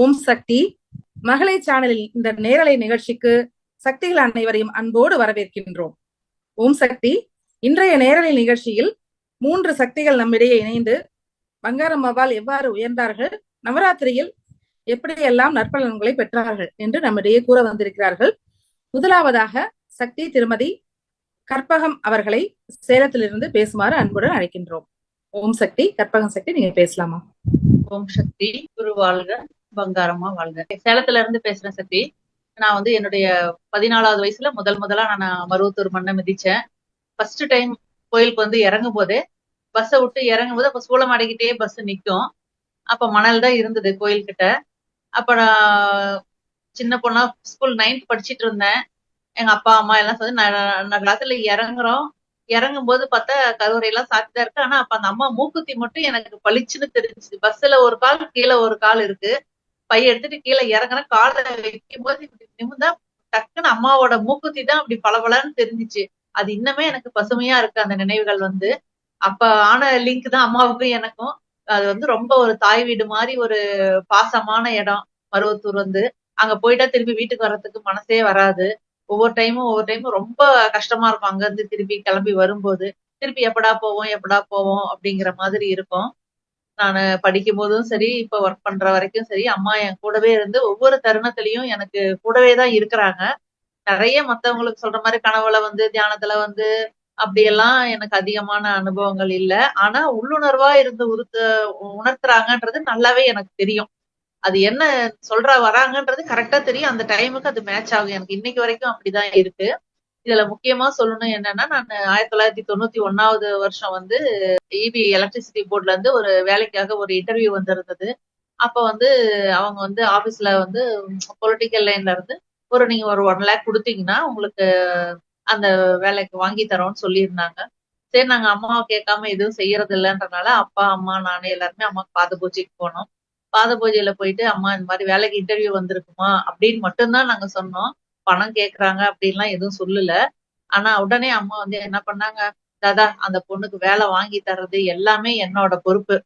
ஓம் சக்தி. மகளை சேனலில் இந்த நேரலை நிகழ்ச்சிக்கு சக்திகள் அனைவரையும் அன்போடு வரவேற்கின்றோம். ஓம் சக்தி. இன்றைய நேரலை நிகழ்ச்சியில் மூன்று சக்திகள் நம்மிடையே இணைந்து பங்காரம்மாவால் எவ்வாறு உயர்ந்தார்கள் நவராத்திரியில் எப்படியெல்லாம் நற்பலன்களை பெற்றார்கள் என்று நம்மிடையே கூற வந்திருக்கிறார்கள். முதலாவதாக சக்தி திருமதி கற்பகம் அவர்களை சேலத்திலிருந்து பேசுமாறு அன்புடன் அழைக்கின்றோம். ஓம் சக்தி கற்பகம் சக்தி நீங்க பேசலாமா? ஓம் சக்தி குரு பங்காரமா வாழ்க சேலத்துல இருந்து பேசுறேன் சக்தி. நான் வந்து என்னுடைய பதினாலாவது வயசுல முதல் முதலா நான் மருவத்தூர் மண்ணை மிதிச்சேன். ஃபர்ஸ்ட் டைம் கோயிலுக்கு வந்து இறங்கும் போதே பஸ்ஸை விட்டு இறங்கும் போது அப்ப சூளம் அடைக்கிட்டே பஸ் நிக்கும். அப்ப மணல் தான் இருந்தது கோயில்கிட்ட. அப்ப நான் சின்ன பொண்ணா ஸ்கூல் நைன்த் படிச்சிட்டு இருந்தேன். எங்க அப்பா அம்மா எல்லாம் சொல்லி நகரத்துல இறங்குறோம். இறங்கும் போது பார்த்தா கருவறை எல்லாம் சாத்திதான் இருக்கு. ஆனா அப்ப அந்த அம்மா மூக்குத்தி மட்டும் எனக்கு பளிச்சுன்னு தெரிஞ்சுச்சு பஸ்ல ஒரு கால் கீழே ஒரு கால் இருக்கு. பைய எடுத்துட்டு கீழே இறங்குறேன் காலை வைக்கும் போது இப்படி நிமிந்தா டக்குன்னு அம்மாவோட மூக்குத்தி தான் அப்படி பளபளன்னு தெரிஞ்சிச்சு. அது இன்னமே எனக்கு பசுமையா இருக்கு அந்த நினைவுகள் வந்து. அப்ப ஆன லிங்க் தான் அம்மாவுக்கும் எனக்கும். அது வந்து ரொம்ப ஒரு தாய் வீடு மாதிரி ஒரு பாசமான இடம் மருவத்தூர் வந்து. அங்க போயிட்டா திருப்பி வீட்டுக்கு வர்றதுக்கு மனசே வராது. ஒவ்வொரு டைமும் ஒவ்வொரு டைமும் ரொம்ப கஷ்டமா இருக்கும். அங்க இருந்து திருப்பி கிளம்பி வரும்போது திருப்பி எப்படா போவோம் எப்படா போவோம் அப்படிங்கிற மாதிரி இருக்கும். நான் படிக்கும் போதும் சரி இப்ப ஒர்க் பண்ற வரைக்கும் சரி அம்மா என் கூடவே இருந்து ஒவ்வொரு தருணத்திலையும் எனக்கு கூடவே தான் இருக்கிறாங்க. நிறைய மத்தவங்களுக்கு சொல்ற மாதிரி கனவுல வந்து தியானத்துல வந்து அப்படியெல்லாம் எனக்கு அதிகமான அனுபவங்கள் இல்லை. ஆனா உள்ளுணர்வா இருந்து உறுத்த உணர்த்துறாங்கன்றது நல்லாவே எனக்கு தெரியும். அது என்ன சொல்ற வராங்கன்றது கரெக்டா தெரியும். அந்த டைமுக்கு அது மேட்ச் ஆகும். எனக்கு இன்னைக்கு வரைக்கும் அப்படிதான் இருக்கு. இதுல முக்கியமா சொல்லணும் என்னன்னா நான் ஆயிரத்தி தொள்ளாயிரத்தி தொண்ணூத்தி ஒன்னாவது வருஷம் வந்து இபி எலக்ட்ரிசிட்டி போர்ட்ல இருந்து ஒரு வேலைக்காக ஒரு இன்டர்வியூ வந்திருந்தது. அப்ப வந்து அவங்க வந்து ஆபீஸ்ல வந்து பொலிட்டிக்கல் லைன்ல இருந்து ஒரு நீங்க ஒரு ஒன் லேக் கொடுத்தீங்கன்னா உங்களுக்கு அந்த வேலைக்கு வாங்கி தரோம்னு சொல்லியிருந்தாங்க. சரி நாங்க அம்மாவை கேட்காம எதுவும் செய்யறது இல்லைன்றனால அப்பா அம்மா நானே எல்லாருமே அம்மாவுக்கு பாத பூஜைக்கு போனோம். பாத பூஜையில போயிட்டு அம்மா இந்த மாதிரி வேலைக்கு இன்டர்வியூ வந்திருக்குமா? அப்படின்னு மட்டும்தான் நாங்க சொன்னோம். பணம் கேக்குறாங்க அப்படின்லாம் எதுவும் சொல்லல. ஆனா உடனே அம்மா வந்து என்ன பண்ணாங்க? தாதா அந்த பொண்ணுக்கு வேலை வாங்கி தர்றது எல்லாமே என்னோட பொறுப்பு.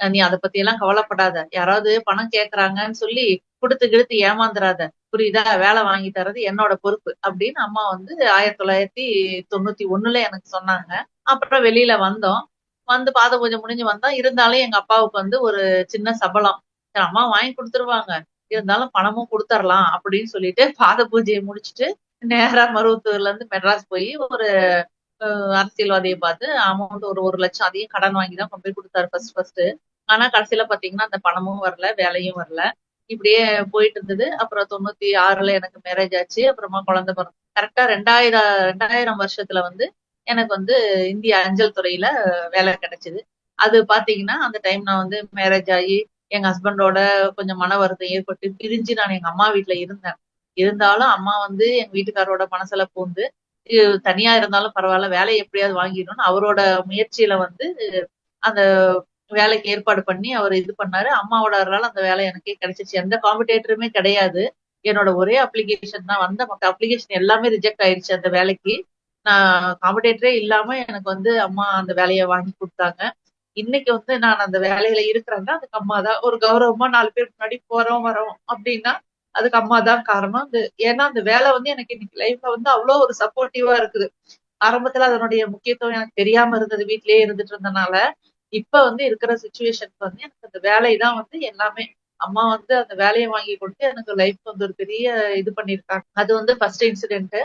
நீ அதை பத்தி எல்லாம் கவலைப்படாத. யாராவது பணம் கேக்குறாங்கன்னு சொல்லி கொடுத்து கிடுத்து ஏமாந்துராத புரியுதா? வேலை வாங்கி தர்றது என்னோட பொறுப்பு அப்படின்னு அம்மா வந்து ஆயிரத்தி தொள்ளாயிரத்தி தொண்ணூத்தி ஒண்ணுல எனக்கு சொன்னாங்க. அப்புறம் வெளியில வந்தோம். வந்து பாத பூஜை முடிஞ்சு வந்தோம் இருந்தாலும் எங்க அப்பாவுக்கு வந்து ஒரு சின்ன சபலம். அம்மா வாங்கி கொடுத்துருவாங்க. இருந்தாலும் பணமும் கொடுத்துடலாம் அப்படின்னு சொல்லிட்டு பாத பூஜையை முடிச்சுட்டு நேரா மருவத்தூர்ல இருந்து மெட்ராஸ் போய் ஒரு அரசியல்வாதியை பார்த்து அமௌண்ட் ஒரு ஒரு லட்சம் அதையும் கடன் வாங்கி தான் கொண்டு போய் கொடுத்தாரு ஃபர்ஸ்ட் ஃபர்ஸ்ட் ஆனா கடைசியில பாத்தீங்கன்னா அந்த பணமும் வரல வேலையும் வரல. இப்படியே போயிட்டு இருந்தது. அப்புறம் தொண்ணூத்தி ஆறுல எனக்கு மேரேஜ் ஆச்சு. அப்புறமா குழந்தை பிறந்த கரெக்டா ரெண்டாயிரம் ரெண்டாயிரம் வருஷத்துல வந்து எனக்கு வந்து இந்திய அஞ்சல் துறையில வேலை கிடைச்சது. அது பாத்தீங்கன்னா அந்த டைம் நான் வந்து மேரேஜ் ஆகி எங்க ஹஸ்பண்டோட கொஞ்சம் மன வருத்தம் ஏற்பட்டு பிரிஞ்சு நான் எங்க அம்மா வீட்டுல இருந்தேன். இருந்தாலும் அம்மா வந்து எங்க வீட்டுக்காரோட மனசுல பூந்து தனியா இருந்தாலும் பரவாயில்ல வேலையை எப்படியாவது வாங்கிடணும்னு அவரோட முயற்சியில வந்து அந்த வேலைக்கு ஏற்பாடு பண்ணி அவர் இது பண்ணாரு. அம்மாவோட அந்த வேலை எனக்கே கிடைச்சிச்சு. எந்த காம்படேட்டருமே கிடையாது. என்னோட ஒரே அப்ளிகேஷன் தான். வந்த மற்ற அப்ளிகேஷன் எல்லாமே ரிஜெக்ட் ஆயிடுச்சு அந்த வேலைக்கு. நான் காம்படேட்டரே இல்லாம எனக்கு வந்து அம்மா அந்த வேலையை வாங்கி கொடுத்தாங்க. இன்னைக்கு வந்து நான் அந்த வேலையில இருக்கிறேன்னா அதுக்கு அம்மா தான் ஒரு கௌரவமா நாலு பேர் முன்னாடி போறோம் வரோம் அப்படின்னா அதுக்கு அம்மா தான் காரணம். அந்த ஏன்னா அந்த வேலை வந்து எனக்கு இன்னைக்கு லைஃப்ல வந்து அவ்வளோ ஒரு சப்போர்ட்டிவா இருக்குது. ஆரம்பத்துல அதனுடைய முக்கியத்துவம் எனக்கு தெரியாம இருந்தது வீட்லயே இருந்துட்டு இருந்தனால. இப்ப வந்து இருக்கிற சுச்சுவேஷனுக்கு வந்து எனக்கு அந்த வேலை தான் வந்து எல்லாமே. அம்மா வந்து அந்த வேலையை வாங்கி கொடுத்து எனக்கு லைஃப் வந்து ஒரு பெரிய இது பண்ணிருக்காங்க அது வந்து ஃபர்ஸ்ட் இன்சிடென்ட்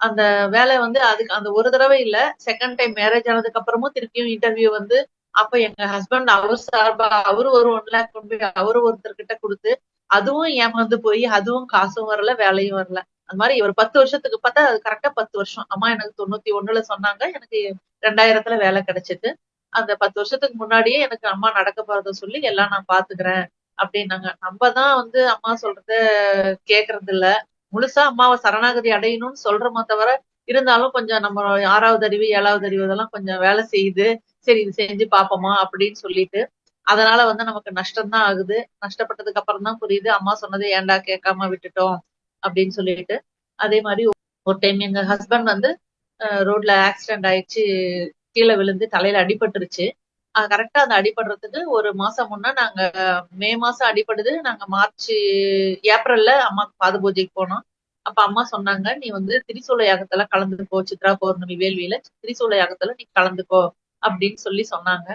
அந்த வேலை வந்து அதுக்கு அந்த ஒரு தடவை இல்ல செகண்ட் டைம் மேரேஜ் ஆனதுக்கு அப்புறமும் திருப்பியும் இன்டர்வியூ வந்து அப்ப எங்க ஹஸ்பண்ட் அவர் சார்பா அவரு ஒரு ஒன் லேக் கொண்டு போய் அவரு ஒருத்தர்கிட்ட கொடுத்து அதுவும் ஏமாந்து போய் அதுவும் காசும் வரல வேலையும் வரல. அந்த மாதிரி ஒரு பத்து வருஷத்துக்கு பார்த்தா அது கரெக்டா பத்து வருஷம். அம்மா எனக்கு தொண்ணூத்தி ஒண்ணுல சொன்னாங்க எனக்கு ரெண்டாயிரத்துல வேலை கிடைச்சது அந்த பத்து வருஷத்துக்கு முன்னாடியே எனக்கு அம்மா நடக்க போறத சொல்லி எல்லாம் நான் பாத்துக்கிறேன் அப்படின்னாங்க. நம்ம தான் வந்து அம்மா சொல்றத கேக்குறது இல்ல. முழுசா அம்மாவை சரணாகதி அடையணும்னு சொல்றோமோ தவிர இருந்தாலும் கொஞ்சம் நம்ம ஆறாவது அறிவு ஏழாவது அறிவு இதெல்லாம் கொஞ்சம் வேலை செய்யுது. சரி இது செஞ்சு பாப்போமா? அப்படின்னு சொல்லிட்டு அதனால வந்து நமக்கு நஷ்டம் தான் ஆகுது. நஷ்டப்பட்டதுக்கு அப்புறம் தான் புரியுது. அம்மா சொன்னதை ஏன்டா கேட்காம விட்டுட்டோம்? அப்படின்னு சொல்லிட்டு அதே மாதிரி ஒரு டைம் எங்க ஹஸ்பண்ட் வந்து ரோட்ல ஆக்சிடென்ட் ஆயிடுச்சு. கீழே விழுந்து தலையில அடிபட்டுருச்சு. கரெக்டா அந்த அடிபடுறதுக்கு ஒரு மாசம் முன்னா நாங்க மே மாசம் அடிபடுது. நாங்க மார்ச் ஏப்ரல்ல அம்மாக்கு பாத பூஜைக்கு போனோம். அப்ப அம்மா சொன்னாங்க நீ வந்து திரிசூல யாகத்துல கலந்துக்கோ சித்ரா பௌர்ணமி வேள்வியில திரிசூல யாகத்துல நீ கலந்துக்கோ அப்படின்னு சொல்லி சொன்னாங்க.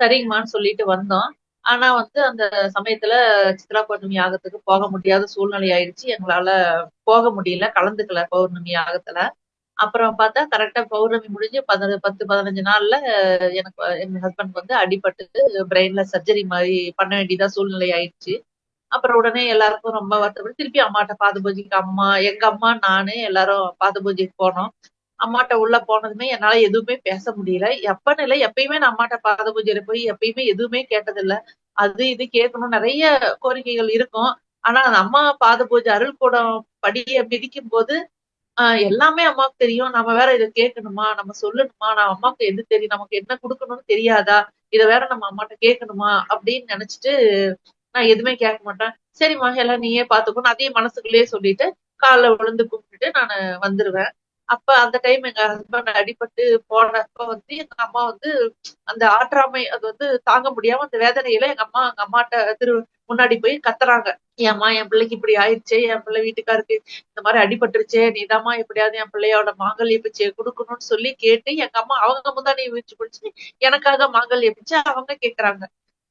சரிங்கம்மான்னு சொல்லிட்டு வந்தோம். ஆனா வந்து அந்த சமயத்துல சித்ரா பௌர்ணமி யாகத்துக்கு போக முடியாத சூழ்நிலை ஆயிடுச்சு. எங்களால போக முடியல கலந்துக்கல பௌர்ணமி யாகத்துல அப்புறம் பார்த்தா கரெக்டா பௌர்ணமி முடிஞ்சு பதின பத்து பதினஞ்சு நாள்ல எனக்கு எங்க ஹஸ்பண்ட் வந்து அடிபட்டு பிரெயின்ல சர்ஜரி மாதிரி பண்ண வேண்டியதா சூழ்நிலை ஆயிடுச்சு. அப்புறம் உடனே எல்லாருக்கும் ரொம்ப வருத்தப்பட்டு திருப்பி அம்மாட்ட பாத பூஜைக்கு அம்மா எங்க அம்மா நானு எல்லாரும் பாத பூஜைக்கு போனோம். அம்மாட்ட உள்ள போனதுமே என்னால எதுவுமே பேச முடியல. எப்பன்னு இல்லை எப்பயுமே நான் அம்மாட்ட பாத பூஜையில போய் எப்பயுமே எதுவுமே கேட்டதில்ல. அது இது கேட்கணும். நிறைய கோரிக்கைகள் இருக்கும். ஆனா அந்த அம்மா பாத பூஜை அருள் கூடம் படிய மிதிக்கும் போது ஆஹ் எல்லாமே அம்மாவுக்கு தெரியும். நம்ம வேற இதை கேட்கணுமா? நம்ம சொல்லணுமா? நான் அம்மாவுக்கு எது தெரியும்? நமக்கு என்ன கொடுக்கணும்னு தெரியாதா? இதை வேற நம்ம அம்மாட்ட கேட்கணுமா? அப்படின்னு நினைச்சிட்டு நான் எதுவுமே கேட்க மாட்டேன். சரிம்மா எல்லாம் நீயே பாத்துக்கணும் அதையும் மனசுக்குள்ளேயே சொல்லிட்டு காலைல விழுந்து கும்பிட்டுட்டு நான் வந்துருவேன். அப்ப அந்த டைம் எங்க ஹஸ்பண்ட் அடிபட்டு போனப்ப வந்து எங்க அம்மா வந்து அந்த ஆற்றாமை அது வந்து தாங்க முடியாம அந்த வேதனையில எங்க அம்மா எங்க அம்மாட்ட திரு முன்னாடி போய் கத்துறாங்க. ஏம்மா என் பிள்ளைக்கு இப்படி ஆயிடுச்சே என் பிள்ளை வீட்டுக்காருக்கு இந்த மாதிரி அடிபட்டுருச்சே நீதாம்மா எப்படியாவது என் பிள்ளையோட மாங்கல்ய பிச்சையை கொடுக்கணும்னு சொல்லி கேட்டு எங்க அம்மா அவங்க முந்தானி வீச்சு பிடிச்சி எனக்காக மாங்கல்ய பிச்சை அவங்க கேக்குறாங்க.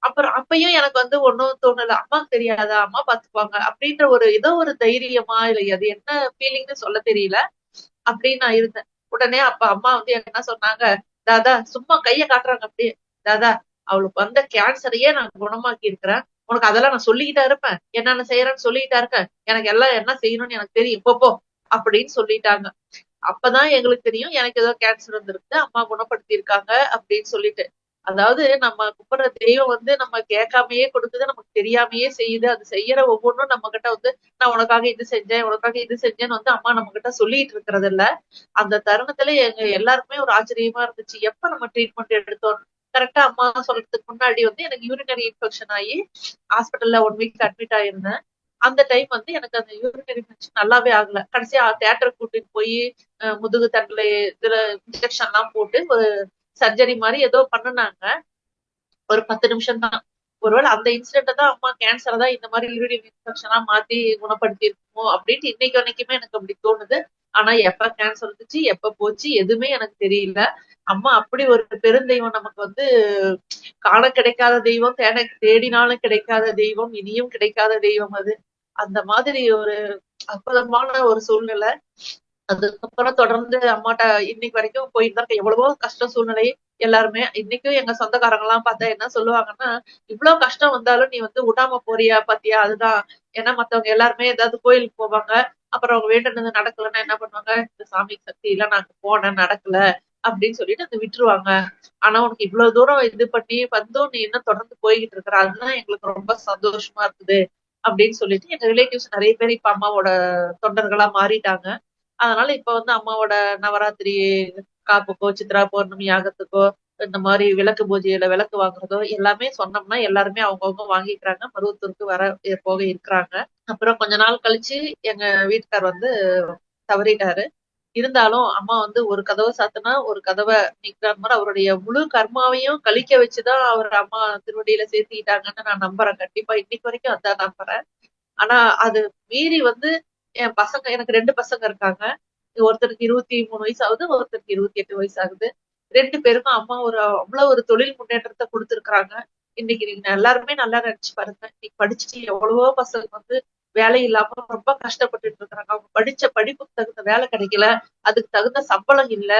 அப்புறம் அப்பயும் எனக்கு வந்து ஒன்னும் தோணல. அம்மாக்கு தெரியாதா? அம்மா பாத்துப்பாங்க அப்படின்ற ஒரு ஏதோ ஒரு தைரியமா இல்ல அது என்ன ஃபீலிங்னு சொல்ல தெரியல. அப்படின்னு நான் இருந்தேன். உடனே அப்ப அம்மா வந்து என்ன சொன்னாங்க தாதா சும்மா கைய காட்டுறாங்க அப்படியே. தாதா அவளுக்கு வந்த கேன்சரையே நான் குணமாக்கி இருக்கிறேன் உனக்கு அதெல்லாம் நான் சொல்லிக்கிட்டா இருப்பேன். என்னென்ன செய்யறேன்னு சொல்லிக்கிட்டா இருக்கேன். எனக்கு எல்லாம் என்ன செய்யணும்னு எனக்கு தெரியும். போ அப்படின்னு சொல்லிட்டாங்க. அப்பதான் எங்களுக்கு தெரியும் எனக்கு ஏதோ கேன்சர் வந்திருக்கு அம்மா குணப்படுத்தி இருக்காங்க அப்படின்னு சொல்லிட்டு. அதாவது நம்ம கும்பிடுற தெய்வம் வந்து நம்ம கேட்காமயே கொடுக்குது நமக்கு தெரியாமயே செய்யுது. அது செய்யற ஒவ்வொன்றும் நம்ம கிட்ட வந்து நான் உனக்காக இது செஞ்சேன் உனக்காக இது செஞ்சேன்னு வந்து அம்மா நம்ம கிட்ட சொல்லிட்டு இருக்கிறது இல்ல அந்த தருணத்துல எங்க எல்லாருக்குமே ஒரு ஆச்சரியமா இருந்துச்சு. எப்ப நம்ம ட்ரீட்மெண்ட் எடுத்தோம்? கரெக்டா அம்மா சொல்றதுக்கு முன்னாடி வந்து எனக்கு யூரினரி இன்ஃபெக்ஷன் ஆகி ஹாஸ்பிட்டல்ல ஒன் வீக் அட்மிட் ஆயிருந்தேன். அந்த டைம் வந்து எனக்கு அந்த யூரினரி இன்ஃபெக்ஷன் நல்லாவே ஆகல. கடைசியா தேட்டருக்கு கூட்டிட்டு போய் முதுகு தண்டுல இதுல இன்ஜெக்ஷன் எல்லாம் போட்டு ஒரு சர்ஜரி மாதிரி ஏதோ பண்ணுனாங்க. ஒரு பத்து நிமிஷம் தான். ஒருவேளை அந்த இன்சிடென்ட் தான் அம்மா கேன்சர் தான் இந்த மாதிரி யூரின் இன்ஃபெக்ஷனா மாத்தி குணப்படுத்தி இருக்குமோ அப்படின்ட்டு இன்னைக்கு வரைக்குமே எனக்கு அப்படி தோணுது. ஆனா எப்ப கேன்சர் வந்துச்சு எப்ப போச்சு எதுவுமே எனக்கு தெரியல. அம்மா அப்படி ஒரு பெருந்தெய்வம் நமக்கு வந்து காண கிடைக்காத தெய்வம் தேட தேடினாலும் கிடைக்காத தெய்வம் இனியும் கிடைக்காத தெய்வம் அது. அந்த மாதிரி ஒரு அற்புதமான ஒரு சூழ்நிலை. அதுக்கப்புறம் தொடர்ந்து அம்மாட்ட இன்னைக்கு வரைக்கும் போயிட்டு தான் எவ்வளவோ கஷ்ட சூழ்நிலை எல்லாருமே. இன்னைக்கும் எங்க சொந்தக்காரங்க எல்லாம் பார்த்தா என்ன சொல்லுவாங்கன்னா இவ்வளவு கஷ்டம் வந்தாலும் நீ வந்து விடாம போறியா பாத்தியா? அதுதான். ஏன்னா மத்தவங்க எல்லாருமே ஏதாவது கோயிலுக்கு போவாங்க. அப்புறம் அவங்க வேண்டுனது நடக்கலன்னா என்ன பண்ணுவாங்க? இந்த சாமி சக்தி எல்லாம் நாங்க போனேன் நடக்கல. அப்படின்னு சொல்லிட்டு அதை விட்டுருவாங்க. ஆனா உனக்கு இவ்வளவு தூரம் இது பண்ணி வந்தும் நீ என்ன தொடர்ந்து போய்கிட்டு இருக்கிற அதுதான் எங்களுக்கு ரொம்ப சந்தோஷமா இருக்குது. அப்படின்னு சொல்லிட்டு எங்க ரிலேட்டிவ்ஸ் நிறைய பேர் இப்ப அம்மாவோட தொண்டர்களா மாறிட்டாங்க. அதனால இப்ப வந்து அம்மாவோட நவராத்திரி காப்புக்கோ சித்ரா பௌர்ணமி யாகத்துக்கோ இந்த மாதிரி விளக்கு பூஜையில விளக்கு வாங்குறதோ எல்லாமே சொன்னோம்னா எல்லாருமே அவங்கவுங்க வாங்கிக்கிறாங்க. மருவத்தூருக்கு வர போக இருக்கிறாங்க. அப்புறம் கொஞ்ச நாள் கழிச்சு எங்க வீட்டுக்கார் வந்து தவறிட்டாரு. இருந்தாலும் அம்மா வந்து ஒரு கதவை சாத்தினா ஒரு கதவை நீக்கிற மாதிரி அவருடைய முழு கர்மாவையும் கழிக்க வச்சுதான் அவர் அம்மா திருவடியில சேர்த்துக்கிட்டாங்கன்னு நான் நம்புறேன். கண்டிப்பா இன்னைக்கு வரைக்கும் அதான் நம்புறேன். ஆனா அது மீறி வந்து என் பசங்க எனக்கு ரெண்டு பசங்க இருக்காங்க. ஒருத்தருக்கு இருபத்தி மூணு வயசு ஆகுது ஒருத்தருக்கு இருபத்தி எட்டு வயசு ஆகுது ரெண்டு பேருக்கும் அம்மா ஒரு அவ்வளவு ஒரு தொழில் முன்னேற்றத்தை கொடுத்துருக்காங்க இன்னைக்கு நீங்க எல்லாருமே நல்லா நினைச்சு பாருங்க. இன்னைக்கு படிச்சுட்டு எவ்வளவோ பசங்க வந்து வேலை இல்லாம ரொம்ப கஷ்டப்பட்டுட்டு இருக்கிறாங்க. அவங்க படிச்ச படிப்புக்கு தகுந்த வேலை கிடைக்கல. அதுக்கு தகுந்த சம்பளம் இல்ல.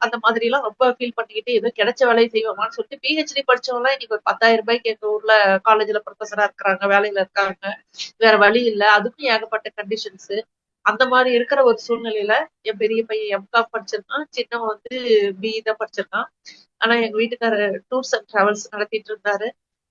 அந்த மாதிரி எல்லாம் ரொம்ப ஃபீல் பண்ணிக்கிட்டு ஏதோ கிடைச்ச வேலையை செய்வோமான்னு சொல்லிட்டு பிஹெச்டி படிச்சவங்க எல்லாம் இன்னைக்கு ஒரு பத்தாயிரம் ரூபாய்க்கு எங்க ஊர்ல காலேஜ்ல ப்ரொஃபஸரா இருக்கிறாங்க வேலையில இருக்காங்க. வேற வழி இல்ல. அதுக்கும் ஏகப்பட்ட கண்டிஷன்ஸ் அந்த மாதிரி இருக்கிற ஒரு சூழ்நிலையில என் பெரிய பையன் எம்காம் படிச்சிருக்கான். சின்னவன் வந்து பிஇ தான் படிச்சிருக்கான். ஆனா எங்க வீட்டுக்காரர் டூர்ஸ் அண்ட் டிராவல்ஸ் நடத்திட்டு இருந்தாரு.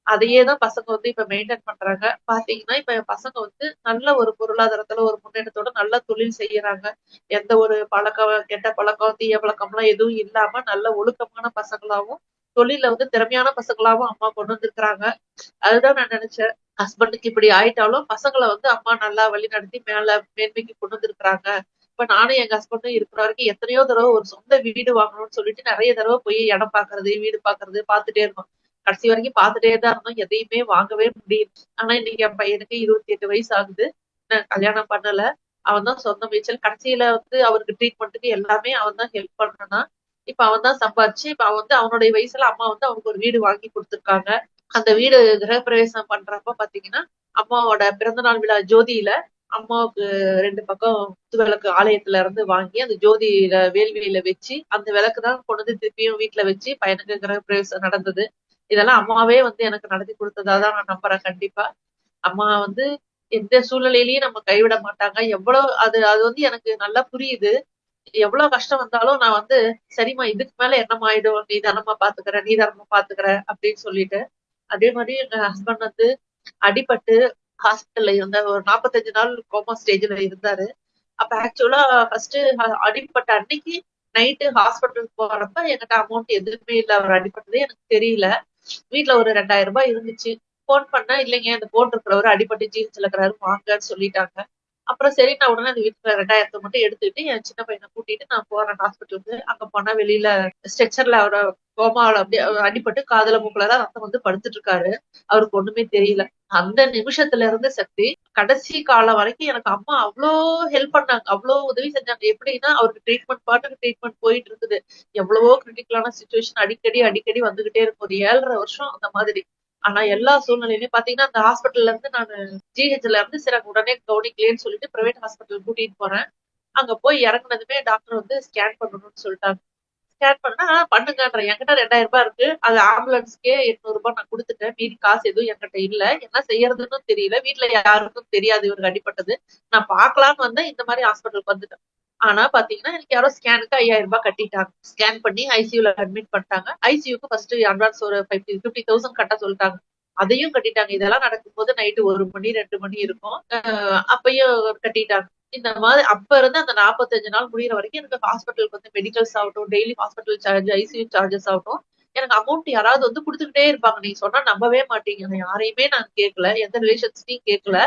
அதையே தான் பசங்க வந்து இப்ப மெயின்டைன் பண்றாங்க. பாத்தீங்கன்னா இப்ப என் பசங்க வந்து நல்ல ஒரு பொருளாதாரத்துல ஒரு முன்னேற்றத்தோட நல்ல தொழில் செய்யறாங்க. எந்த ஒரு பழக்கம் கெட்ட பழக்கம் தீய பழக்கம் எல்லாம் எதுவும் இல்லாம நல்ல ஒழுக்கமான பசங்களாவும் தொழில வந்து திறமையான பசங்களாவும் அம்மா கொண்டு வந்திருக்கிறாங்க. அதுதான் நான் நினைச்சேன். ஹஸ்பண்டுக்கு இப்படி ஆயிட்டாலும் பசங்களை வந்து அம்மா நல்லா வழி நடத்தி மேல மேன்மைக்கு கொண்டு வந்திருக்கிறாங்க. இப்ப நானும் எங்க ஹஸ்பண்டும் இருக்கிற வரைக்கும் எத்தனையோ தடவை ஒரு சொந்த வீடு வாங்கணும்னு சொல்லிட்டு நிறைய தடவை போய் இடம் பாக்குறது வீடு பாக்குறது பாத்துட்டே இருக்கோம் கடைசி வரைக்கும் பார்த்துட்டே தான் இருந்தோம். எதையுமே வாங்கவே முடியும் ஆனா இன்னைக்கு என் பையனுக்கு இருபத்தி எட்டு வயசு ஆகுது. நான் கல்யாணம் பண்ணல. அவன் தான் சொந்த முயற்சியில் கடைசியில வந்து அவருக்கு ட்ரீட்மெண்ட்டுக்கு எல்லாமே அவன் தான் ஹெல்ப் பண்ணனா. இப்ப அவன் தான் சம்பாதிச்சு இப்ப அவன் வந்து அவனுடைய வயசுல அம்மா வந்து அவனுக்கு ஒரு வீடு வாங்கி கொடுத்துருக்காங்க. அந்த வீடு கிரகப்பிரவேசம் பண்றப்ப பாத்தீங்கன்னா அம்மாவோட பிறந்தநாள் விழா ஜோதியில அம்மாவுக்கு ரெண்டு பக்கம் குத்து விளக்கு ஆலயத்துல இருந்து வாங்கி அந்த ஜோதியில வேள்வியில வச்சு அந்த விளக்கு தான் கொண்டு வந்து திருப்பியும் வீட்டுல வச்சு பையனுக்கு கிரகப்பிரவேசம் நடந்தது. இதெல்லாம் அம்மாவே வந்து எனக்கு நடத்தி கொடுத்ததா தான் நான் நம்புறேன் கண்டிப்பா. அம்மா வந்து எந்த சூழ்நிலையிலயும் நம்ம கைவிட மாட்டாங்க. எவ்வளவு அது அது வந்து எனக்கு நல்லா புரியுது. எவ்வளவு கஷ்டம் வந்தாலும் நான் வந்து சரிம்மா இதுக்கு மேல என்னம்மா ஆயிடும் நீ தானம்மா பாத்துக்கிற நீ தானம்மா பாத்துக்கிற அப்படின்னு சொல்லிட்டு அதே மாதிரி எங்க ஹஸ்பண்ட் வந்து அடிபட்டு ஹாஸ்பிட்டல்ல இருந்த ஒரு நாற்பத்தஞ்சு நாள் கோமா ஸ்டேஜ்ல இருந்தாரு. அப்ப ஆக்சுவலா ஃபர்ஸ்ட் அடிப்பட்ட அன்னைக்கு நைட்டு ஹாஸ்பிட்டலுக்கு போறப்ப என்கிட்ட அமௌண்ட் எதுவுமே இல்லை. அவர் அடிபட்டதே எனக்கு தெரியல. வீட்டுல ஒரு ரெண்டாயிரம் ரூபாய் இருந்துச்சு. போன் பண்ணா இல்லைங்க இந்த போட்டு இருக்கிறவரு அடிபட்டு ஜீன்ஸ்ல இருக்கிறாரு வாங்கன்னு சொல்லிட்டாங்க. அப்புறம் சரி நான் உடனே அந்த வீட்டுல ரெண்டாயிரத்தை மட்டும் எடுத்துக்கிட்டு என் சின்ன பையனை கூட்டிட்டு நான் போறேன் ஹாஸ்பிட்டலுக்கு அங்க போனா வெளியில ஸ்ட்ரெச்சர்ல அவரை கோமாவில அப்படியே அடிபட்டு காதல மூக்கலதான் ரத்தம் வந்து படுத்துட்டு இருக்காரு. அவருக்கு ஒண்ணுமே தெரியல. அந்த நிமிஷத்துல இருந்து சக்தி கடைசி காலம் வரைக்கும் எனக்கு அம்மா அவ்வளோ ஹெல்ப் பண்ணாங்க. அவ்வளோ உதவி செஞ்சாங்க. எப்படின்னா அவருக்கு ட்ரீட்மெண்ட் பாட்டுக்கு ட்ரீட்மெண்ட் போயிட்டு இருக்குது. எவ்வளவோ கிரிட்டிக்கலான சுச்சுவேஷன் அடிக்கடி அடிக்கடி வந்துகிட்டே இருக்கும். ஒரு ஏழரை வருஷம் அந்த மாதிரி. ஆனா எல்லா சூழ்நிலையிலயும் பாத்தீங்கன்னா அந்த ஹாஸ்பிட்டல்ல இருந்து நான் ஜிஹெச்ல இருந்து சரி உடனே கவனிக்கலன்னு சொல்லிட்டு பிரைவேட் ஹாஸ்பிட்டல் கூட்டிட்டு போறேன். அங்க போய் இறங்குனதுமே டாக்டர் வந்து ஸ்கேன் பண்ணணும்னு சொல்லிட்டாங்க. ஸ்கேன் பண்ணா பண்ணுங்கன்ற என்கிட்ட ரெண்டாயிரம் ரூபாய் இருக்கு. அது ஆம்புலன்ஸ்க்கே எட்நூறு ரூபாய் நான் கொடுத்துட்டேன். மீதி காசு எதுவும் என்கிட்ட இல்ல. என்ன செய்யறதுன்னு தெரியல. வீட்டுல யாருக்கும் தெரியாது இவருக்கு அடிப்பட்டது. நான் பாக்கலாம்னு வந்தேன். இந்த மாதிரி ஹாஸ்பிட்டலுக்கு வந்துட்டேன். ஆனா பாத்தீங்கன்னா எனக்கு யாரோ ஸ்கேனுக்கு ஐயாயிரம் ரூபாய் கட்டிட்டாங்க. ஸ்கேன் பண்ணி ஐசியூல அட்மிட் பண்ணிட்டாங்க. ஐசியூக்கு ஃபர்ஸ்ட் அட்வான்ஸ் ஒரு ஃபிஃப்டி ஃபிஃப்டி தௌசண்ட் கட்ட சொல்லிட்டாங்க. அதையும் கட்டிட்டாங்க. இதெல்லாம் நடக்கும்போது நைட்டு ஒரு மணி ரெண்டு மணி இருக்கும். அப்பயும் கட்டிட்டாங்க. இந்த மாதிரி அப்ப இருந்து அந்த நாற்பத்தஞ்சு நாள் முடியிற வரைக்கும் எனக்கு ஹாஸ்பிட்டலுக்கு வந்து மெடிக்கல்ஸ் ஆகட்டும் daily hospital charge ICU charges ஆகட்டும் எனக்கு அமௌண்ட் யாராவது வந்து கொடுத்துக்கிட்டே இருப்பாங்க. நீங்க சொன்னா நம்பவே மாட்டீங்க. யாரையுமே நான் கேட்கல. எந்த ரிலேஷன்ஸ்டையும் கேட்கல.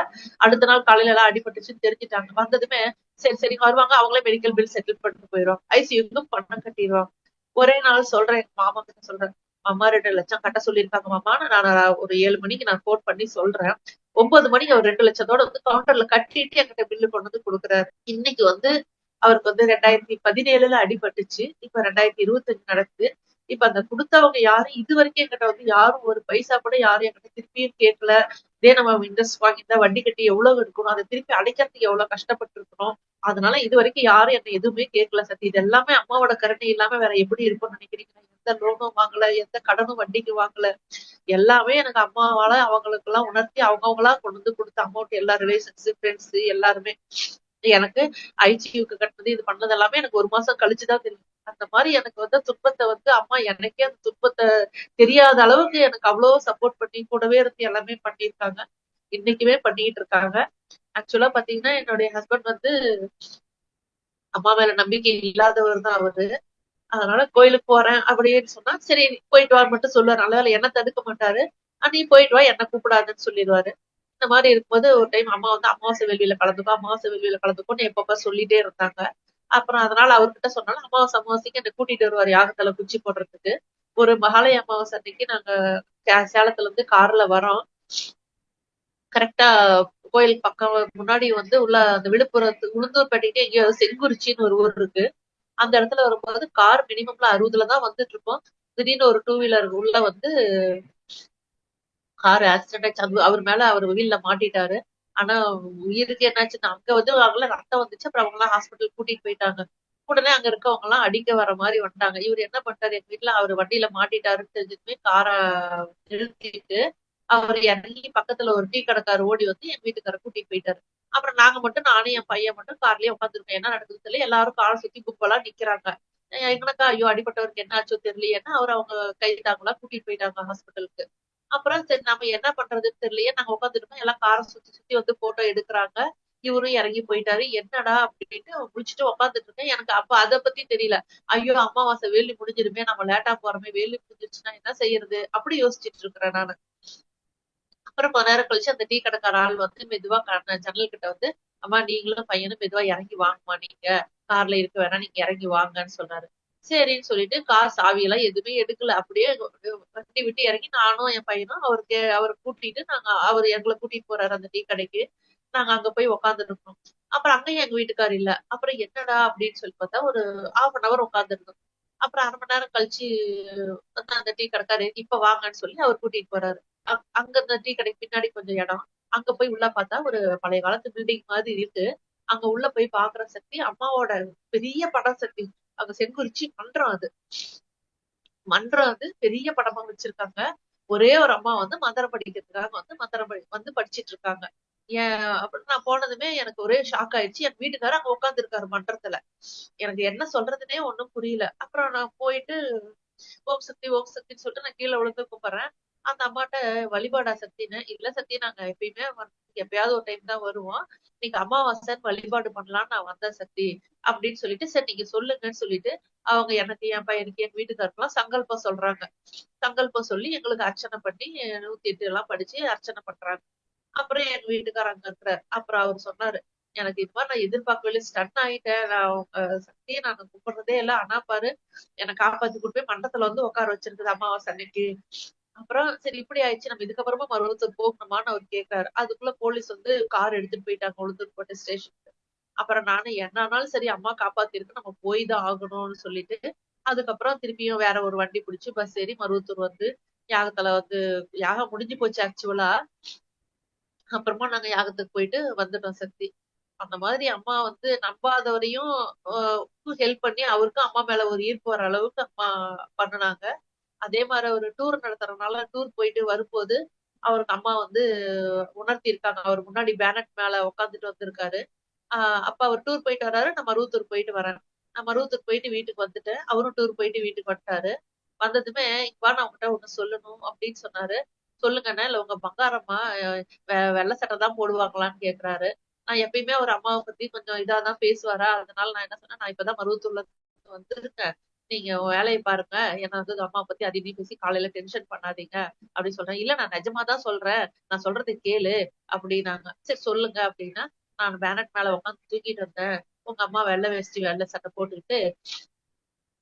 அடுத்த நாள் காலையில எல்லாம் அடிபட்டுச்சுன்னு தெரிஞ்சுட்டாங்க. வந்ததுமே சரி சரி வருவாங்க. அவங்களே மெடிக்கல் பில் செட்டில் பண்ணிட்டு போயிடும் ஐசியூக்கும் பணம் கட்டிடுவாங்க. ஒரே நாள் சொல்றேன் எங்க மாமா கிட்ட சொல்றேன். மாமா ரெண்டு லட்சம் கட்ட சொல்லியிருக்காங்க மாமா. நான் ஒரு ஏழு மணிக்கு நான் ஃபோன் பண்ணி சொல்றேன். ஒன்பது மணிக்கு அவர் ரெண்டு லட்சத்தோட வந்து கவுண்டர்ல கட்டிட்டு என்கிட்ட பில்லு கொண்டு வந்து கொடுக்குறாரு. இன்னைக்கு வந்து அவருக்கு வந்து ரெண்டாயிரத்தி பதினேழுல அடிபட்டுச்சு. இப்ப ரெண்டாயிரத்தி இருபத்தஞ்சு நடக்குது. இப்ப அந்த கொடுத்தவங்க யாரும் இது வரைக்கும் என்கிட்ட வந்து யாரும் ஒரு பைசா கூட யாரும் என்கிட்ட திருப்பியும் கேட்கல. இதே நம்ம இன்ட்ரெஸ்ட் வாங்கியிருந்தா வட்டி கட்டி எவ்வளவு எடுக்கணும்? அதை திருப்பி அடைக்கிறதுக்கு எவ்வளவு கஷ்டப்பட்டு இருக்கணும் அதனால இது வரைக்கும் யாரும் என்ன எதுவுமே கேட்கல சத்தி. இது எல்லாமே அம்மாவோட கருணை இல்லாம வேற எப்படி இருக்கும்னு நினைக்கிறீங்க? எந்த லோனும் வாங்கல எந்த கடனும் வட்டிக்கு வாங்கல. எல்லாமே எனக்கு அம்மாவால அவங்களுக்கு எல்லாம் உணர்த்தி அவங்கவுங்களா கொண்டு வந்து கொடுத்த அமௌண்ட் எல்லா ரிலேஷன்ஸ் ஃப்ரெண்ட்ஸ் எல்லாருமே எனக்கு ஐசியூக்கு கட்டினது இது பண்ணது எல்லாமே எனக்கு ஒரு மாசம் கழிச்சுதான் தெரியும். அந்த மாதிரி எனக்கு வந்து துன்பத்தை வந்து அம்மா எனக்கே அந்த துன்பத்தை தெரியாத அளவுக்கு எனக்கு அவ்வளவு சப்போர்ட் பண்ணி கூடவே இருந்து எல்லாமே பண்ணியிருக்காங்க. இன்னைக்குமே பண்ணிக்கிட்டு இருக்காங்க. ஆக்சுவலா பாத்தீங்கன்னா என்னுடைய ஹஸ்பண்ட் வந்து அம்மா மேல நம்பிக்கை இல்லாதவர் தான் அவரு. அதனால கோயிலுக்கு போறேன் அப்படின்னு சொன்னா சரி போயிட்டு வா மட்டும் சொல்லுவாரு. நல்ல என்ன தடுக்க மாட்டாரு. நீ போயிட்டு வா என்ன கூப்பிடாதுன்னு சொல்லிடுவாரு. இந்த மாதிரி இருக்கும்போது ஒரு டைம் அம்மா வந்து அமாவாசை வெளியில கலந்துக்கோ அமாவாசை வெள்ளியில கலந்துக்கோன்னு எப்பப்ப சொல்லிட்டே இருந்தாங்க. அப்புறம் அதனால அவர்கிட்ட சொன்னாலும் அமாவாசை அமாவாசைக்கு என்னை கூட்டிட்டு வருவார் யாகத்துல குச்சி போடுறதுக்கு. ஒரு மகாலய அமாவாசை அன்னைக்கு நாங்க சேலத்துல இருந்து கார்ல வரோம் கரெக்டா கோயில் பக்கம் முன்னாடி வந்து உள்ள அந்த விழுப்புரத்து உளுந்தூர்பேட்டைக்கு எங்கேயோ செங்குறிச்சின்னு ஒரு ஊர் இருக்கு. அந்த இடத்துல வரும்போது கார் மினிமம்ல அறுபதுல தான் வந்துட்டு இருப்போம். திடீர்னு ஒரு டூ வீலர் உள்ள வந்து கார் ஆக்சிடென்ட் ஆச்சு அவர் மேல அவர் வீல்ல மாட்டிட்டாரு. ஆனா உயிருக்கு என்னாச்சுன்னா அங்க வந்து அவங்கள ரத்தம் வந்துச்சு. அப்புறம் அவங்க எல்லாம் ஹாஸ்பிட்டல் கூட்டிட்டு போயிட்டாங்க. உடனே அங்க இருக்கவங்க எல்லாம் அடிக்க வர மாதிரி வந்துட்டாங்க இவர் என்ன பண்றாரு எங்க வீட்டுல அவர் வண்டியில மாட்டிட்டாருன்னு தெரிஞ்சதுமே காரை நிறுத்திட்டு அவர் இறங்கி பக்கத்துல ஒரு டீ கடைக்காரர் ஓடி வந்து எங்க வீட்டுக்கார கூட்டிட்டு போயிட்டாரு. அப்புறம் நாங்க மட்டும் நானும் என் பையன் மட்டும் கார்லயே உட்காந்துருக்கோம் என்ன நடக்குதுன்னு தெரியல. எல்லாரும் காரை சுத்தி கும்பலா நிக்கிறாங்க. எங்கனக்கா? ஐயோ அடிப்பட்டவருக்கு என்ன ஆச்சோ தெரியலையேன்னா அவர் அவங்க கைதாங்களா கூட்டிட்டு போயிட்டாங்க ஹாஸ்பிட்டலுக்கு அப்புறம் சரி நம்ம என்ன பண்றதுன்னு தெரியலையே. நாங்க உட்காந்துருக்கோம் எல்லாம் காரை சுத்தி சுத்தி வந்து போட்டோ எடுக்கிறாங்க. இவரும் இறங்கி போயிட்டாரு. என்னடா அப்படின்ட்டு முடிச்சுட்டு உட்காந்துட்டு இருக்கேன் எனக்கு அப்ப அதை பத்தி தெரியல. ஐயோ அமாவாசை வேலி முடிஞ்சிருமே நம்ம லேட்டா போறோமே வேலி முடிஞ்சிருச்சுன்னா என்ன செய்யறது? அப்படி யோசிச்சுட்டு இருக்கிறேன் நானு. அப்புறம் கொஞ்ச நேரம் கழிச்சு அந்த டீ கடைக்கார ஆள் வந்து மெதுவா ஜன்னல் கிட்ட வந்து அம்மா நீங்களும் பையனும் மெதுவா இறங்கி வாங்கம்மா நீங்க. கார்ல இருக்க வேணா நீங்க இறங்கி வாங்கன்னு சொன்னாரு. சரின்னு சொல்லிட்டு கார் சாவியெல்லாம் எதுவுமே எடுக்கல. அப்படியே வண்டி விட்டு இறங்கி நானும் என் பையனும் அவருக்கு அவரை கூட்டிட்டு நாங்க அவர் எங்களை கூட்டிட்டு போறாரு அந்த டீ கடைக்கு. நாங்க அங்க போய் உக்காந்துருக்கோம் அப்புறம் அங்கேயும் எங்க வீட்டுக்கார் இல்ல. அப்புறம் என்னடா அப்படின்னு சொல்லி பார்த்தா ஒரு ஹாஃப் அன் அவர் உட்காந்துருந்தோம் அப்புறம் அரை மணி நேரம் கழிச்சு வந்து அந்த டீ கடைக்காரு இப்ப வாங்கன்னு சொல்லி அவர் கூட்டிட்டு போறாரு. அங்க- அங்க அந்த டீ கடைக்கு பின்னாடி கொஞ்சம் இடம். அங்க போய் உள்ள பார்த்தா ஒரு பழைய காலத்து பில்டிங் மாதிரி இருக்கு. அங்க உள்ள போய் பாக்குற சக்தி அம்மாவோட பெரிய படம் சக்தி. அங்க செங்குறிச்சி மன்றம் அது. மன்றம் அது பெரிய படமா வச்சிருக்காங்க. ஒரே ஒரு அம்மா வந்து மந்திரம் படிக்கிறதுக்காக வந்து மந்திரம் படி வந்து படிச்சிட்டு இருக்காங்க ஏன் அப்படின்னு நான் போனதுமே எனக்கு ஒரே ஷாக் ஆயிடுச்சு. என் வீட்டுக்காரர் அங்க உட்கார்ந்து இருக்காரு மன்றத்துல. எனக்கு என்ன சொல்றதுனே ஒண்ணும் புரியல. அப்புறம் நான் போயிட்டு ஓம் சக்தி ஓம் சக்தின்னு சொல்லிட்டு நான் கீழே விழுந்து கும்பிடுறேன் அந்த அம்மாட்ட வழிபாடா சக்தின்னு இல்ல சக்தி நாங்க எப்பயுமே எப்பயாவது ஒரு டைம் தான் வருவோம். நீங்க அமாவாசைன்னு வழிபாடு பண்ணலாம்னு நான் வந்தேன் சக்தி அப்படின்னு சொல்லிட்டு சரி நீங்க சொல்லுங்கன்னு சொல்லிட்டு அவங்க எனக்கு என் பையனுக்கு என் வீட்டுக்காருக்கெல்லாம் சங்கல்பம் சொல்றாங்க. சங்கல்பம் சொல்லி எங்களுக்கு அர்ச்சனை பண்ணி நூத்தி எட்டு எல்லாம் படிச்சு அர்ச்சனை பண்றாங்க. அப்புறம் எங்க வீட்டுக்காரர் அங்க இருக்கிறார். அப்புறம் அவர் சொன்னாரு எனக்கு இது மாதிரி நான் எதிர்பார்க்கவே ஸ்டன் ஆயிட்டேன். நான் அவங்க சக்தியை நான் கும்பிடுறதே இல்லை. ஆனா பாரு என்னை காப்பாத்தி கொண்டு போய் மண்டத்துல வந்து உட்கார வச்சிருக்குது அமாவாசை அன்னைக்கு. அப்புறம் சரி இப்படி ஆயிடுச்சு. நம்ம இதுக்கப்புறமா மருவத்தூர் போகணுமான்னு அவர் கேட்கிறாரு அதுக்குள்ள போலீஸ் வந்து கார் எடுத்துட்டு போயிட்டாங்க உளுந்தூர்பேட்டை ஸ்டேஷனுக்கு அப்புறம் நானும் என்னன்னாலும் சரி அம்மா காப்பாத்திருக்கு நம்ம போய் தான் ஆகணும்னு சொல்லிட்டு அதுக்கப்புறம் திருப்பியும் வேற ஒரு வண்டி பிடிச்சி பஸ் ஏறி மருவத்தூர் வந்து யாகத்துல வந்து யாகம் முடிஞ்சு போச்சு ஆக்சுவலா அப்புறமா நாங்க யாகத்துக்கு போயிட்டு வந்துட்டோம் சக்தி. அந்த மாதிரி அம்மா வந்து நம்பாதவரையும் ஹெல்ப் பண்ணி அவருக்கும் அம்மா மேல ஒரு ஈர்ப்பு வர அளவுக்கு அம்மா பண்ணுனாங்க. அதே மாதிரி ஒரு டூர் நடத்துறதுனால டூர் போயிட்டு வரும்போது அவருக்கு அம்மா வந்து உணர்த்தி இருக்காங்க அவர் முன்னாடி பேனட் மேல உட்காந்துட்டு வந்திருக்காரு. ஆஹ் அப்ப அவர் டூர் போயிட்டு வர்றாரு நான் மருவத்தூர் போயிட்டு வரேன். நான் மருவத்தூர் போயிட்டு வீட்டுக்கு வந்துட்டேன். அவரும் டூர் போயிட்டு வீட்டுக்கு வந்துட்டாரு. வந்ததுமே இங்க நான் உங்ககிட்ட ஒண்ணு சொல்லணும் அப்படின்னு சொன்னாரு. சொல்லுங்கண்ணா இல்ல உங்க பங்காரம்மா வெ- வெள்ளை சட்டை தான் போடுவாங்களான்னு கேக்குறாரு. நான் எப்பயுமே அவர் அம்மாவை பத்தி கொஞ்சம் இதாதான் பேசுவாரா? அதனால நான் என்ன சொன்னேன் நான் இப்பதான் மருவத்தூர்ல வந்திருக்கேன். நீங்க வேலையை பாருங்க. ஏன்னா வந்து அம்மா பத்தி அதிகம் பேசி காலையில டென்ஷன் பண்ணாதீங்க அப்படின்னு சொல்றேன். இல்ல நான் நிஜமா தான் சொல்றேன். நான் சொல்றது கேளு அப்படின்னாங்க. சரி சொல்லுங்க அப்படின்னா நான் பேனட் மேல உட்காந்து தூக்கிட்டு இருந்தேன். உங்க அம்மா வெள்ளை வேஷ்டி வெள்ளை சட்டை போட்டுக்கிட்டு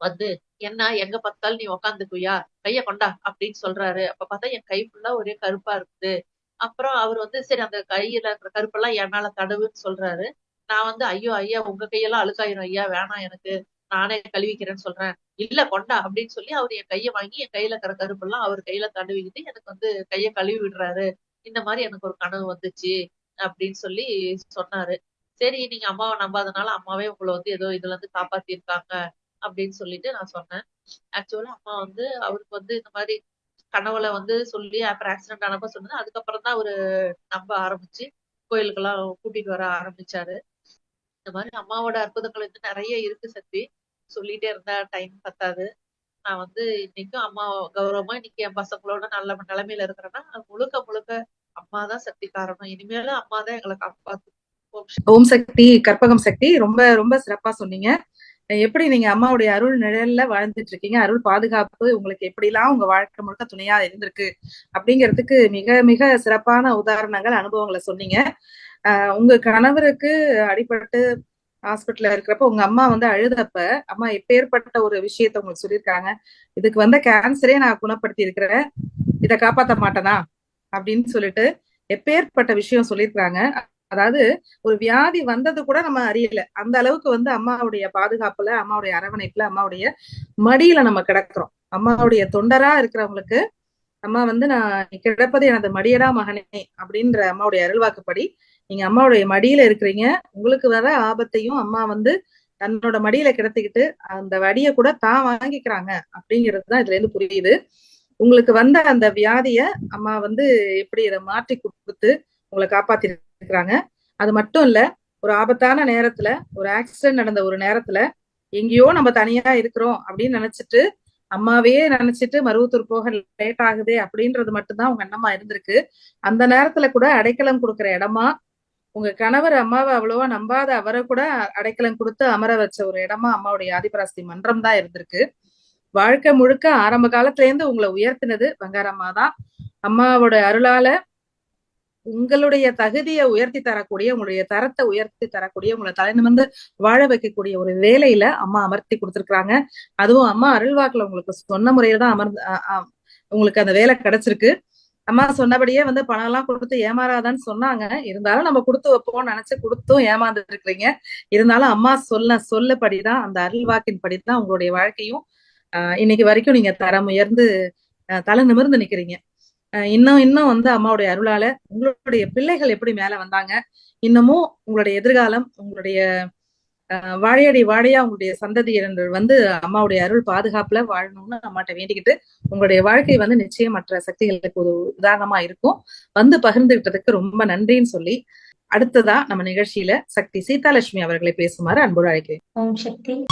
வந்து என்ன எங்க பார்த்தாலும் நீ உக்காந்துக்குயா கைய கொண்டா? அப்படின்னு சொல்றாரு. அப்ப பார்த்தா என் கை ஃபுல்லா ஒரே கருப்பா இருக்குது. அப்புறம் அவர் வந்து சரி அந்த கையில இருக்கிற கருப்பெல்லாம் என் மேல தடவுன்னு சொல்றாரு. நான் வந்து ஐயோ ஐயா உங்க கையெல்லாம் அழுக்காயிரும். ஐயா வேணாம் எனக்கு. நானே கழுவிக்கிறேன்னு சொல்றேன். இல்ல கொண்டா அப்படின்னு சொல்லி அவர் என் கையை வாங்கி என் கையில இருக்கிற கருப்பெல்லாம் அவர் கையில தடவிக்கிட்டு எனக்கு வந்து கையை கழுவி விடுறாரு. இந்த மாதிரி எனக்கு ஒரு கனவு வந்துச்சு அப்படின்னு சொல்லி சொன்னாரு. சரி நீங்க அம்மாவை நம்பாதனால அம்மாவே உங்களை வந்து ஏதோ இதுல இருந்து காப்பாத்திருக்காங்க அப்படின்னு சொல்லிட்டு நான் சொன்னேன். ஆக்சுவலா அம்மா வந்து அவருக்கு வந்து இந்த மாதிரி கனவுல வந்து சொல்லி அப்புறம் ஆக்சிடென்ட் ஆனப்ப சொன்னது. அதுக்கப்புறம் தான் அவரு நம்ப ஆரம்பிச்சு கோயிலுக்கெல்லாம் கூட்டிட்டு வர ஆரம்பிச்சாரு. இந்த மாதிரி அம்மாவோட அற்புதங்கள் வந்து நிறைய இருக்கு சக்தி. சொல்லிட்டே இருந்தா டைம் பத்தாது. நான் வந்து இன்னைக்கும் அம்மா கௌரவமா இன்னைக்கு என் பசங்களோட நல்ல நிலைமையில இருக்கிறேன்னா முழுக்க முழுக்க அம்மா தான் சக்தி காரணம். இனிமேலும் அம்மா தான் எங்களை காப்பாத்து ஓம் சக்தி. கற்பகம் சக்தி ரொம்ப ரொம்ப சிறப்பா சொன்னீங்க. எப்படி நீங்க அம்மாவுடைய அருள் நிழல்ல வாழ்ந்துட்டு இருக்கீங்க? அருள் பாதுகாப்பு உங்களுக்கு எப்படிலாம் உங்க வாழ்க்கை முழுக்க துணையா இருந்திருக்கு? அப்படிங்கிறதுக்கு மிக மிக சிறப்பான உதாரணங்கள் அனுபவங்களை சொன்னீங்க. உங்க கணவருக்கு அடிபட்டு ஹாஸ்பிட்டல்ல இருக்கிறப்ப உங்க அம்மா வந்து அழுதப்ப அம்மா எப்பேற்பட்ட ஒரு விஷயத்த உங்களுக்கு சொல்லியிருக்காங்க. இதுக்கு வந்த கேன்சரே நான் குணப்படுத்தி இருக்கிறேன் இதை காப்பாத்த மாட்டேனா? அப்படின்னு சொல்லிட்டு எப்பேற்பட்ட விஷயம் சொல்லியிருக்காங்க அதாவது ஒரு வியாதி வந்தது கூட நம்ம அறியல. அந்த அளவுக்கு வந்து அம்மாவுடைய பாதுகாப்புல அம்மாவுடைய அரவணைப்புல அம்மாவுடைய மடியில நம்ம கிடக்குறோம். அம்மாவுடைய தொண்டரா இருக்கிறவங்களுக்கு அம்மா வந்து நான் கிடப்பது எனது மடியடா மகனே அப்படின்ற அம்மாவுடைய அருள்வாக்குப்படி நீங்க அம்மாவுடைய மடியில இருக்கிறீங்க. உங்களுக்கு வர ஆபத்தையும் அம்மா வந்து தன்னோட மடியில கிடத்திக்கிட்டு அந்த வடிய கூட தான் வாங்கிக்கிறாங்க அப்படிங்கிறது இதுல இருந்து புரியுது. உங்களுக்கு வந்த அந்த வியாதிய அம்மா வந்து எப்படி இதை மாற்றி கொடுத்து உங்களை காப்பாத்தி இருக்கிறாங்க அது மட்டும் இல்ல ஒரு ஆபத்தான நேரத்துல ஒரு ஆக்சிடென்ட் நடந்த ஒரு நேரத்துல எங்கேயோ நம்ம தனியா இருக்கிறோம் அப்படின்னு நினைச்சிட்டு அம்மாவே நினைச்சிட்டு மருவத்தூர் போக லேட் ஆகுதே அப்படின்றது மட்டும்தான் உங்க அண்ணம்மா இருந்திருக்கு. அந்த நேரத்துல கூட அடைக்கலம் கொடுக்குற இடமா உங்க கணவர் அம்மாவை அவ்வளவா நம்பாத அவரை கூட அடைக்கலம் கொடுத்து அமர வச்ச ஒரு இடமா அம்மாவுடைய ஆதிபராஸ்தி மன்றம் தான் இருந்திருக்கு. வாழ்க்கை முழுக்க ஆரம்ப காலத்துல இருந்து உங்களை உயர்த்தினது வங்காரம்மா தான் அம்மாவோட அருளால உங்களுடைய தகுதியை உயர்த்தி தரக்கூடிய உங்களுடைய தரத்தை உயர்த்தி தரக்கூடிய உங்களை தலைநிமிர்ந்து வாழ வைக்கக்கூடிய ஒரு வேலையில அம்மா அமர்த்தி கொடுத்திருக்காங்க அதுவும் அம்மா அருள்வாக்குல உங்களுக்கு சொன்ன முறையில தான் அமர்ந்து அ- உங்களுக்கு அந்த வேலை கிடைச்சிருக்கு. அம்மா சொன்னபடியே வந்து பணம் எல்லாம் கொடுத்து ஏமாறாதான்னு சொன்னாங்க. இருந்தாலும் நம்ம கொடுத்து வைப்போம்னு நினைச்சு கொடுத்தும் ஏமாந்து இருக்கிறீங்க இருந்தாலும் அம்மா சொல்ல சொல்லபடிதான் அந்த அருள்வாக்கின் படிதான் உங்களுடைய வாழ்க்கையும் ஆஹ் இன்னைக்கு வரைக்கும் நீங்க தரம் உயர்ந்து தலை நிமிர்ந்து நிக்கிறீங்க. இன்னும் இன்னும் வந்து அம்மாவுடைய அருளால உங்களுடைய பிள்ளைகள் எப்படி மேல வந்தாங்க இன்னமும் உங்களுடைய எதிர்காலம் உங்களுடைய வாழையடி வாழையா உங்களுடைய சந்ததியினர்கள் வந்து அம்மாவுடைய அருள் பாதுகாப்புல வாழணும்னு அம்மாட்ட வேண்டிக்கிட்டு உங்களுடைய வாழ்க்கை வந்து நிச்சயம் மற்ற சக்திகளுக்கு ஒரு உதாரணமா இருக்கும். வந்து பகிர்ந்துகிட்டதுக்கு ரொம்ப நன்றின்னு சொல்லி அடுத்ததா நம்ம நிகழ்ச்சியில சக்தி சீதாலட்சுமி அவர்களை பேசுமாறு அன்போடு அழைக்கிறேன். ஓம் சக்தி.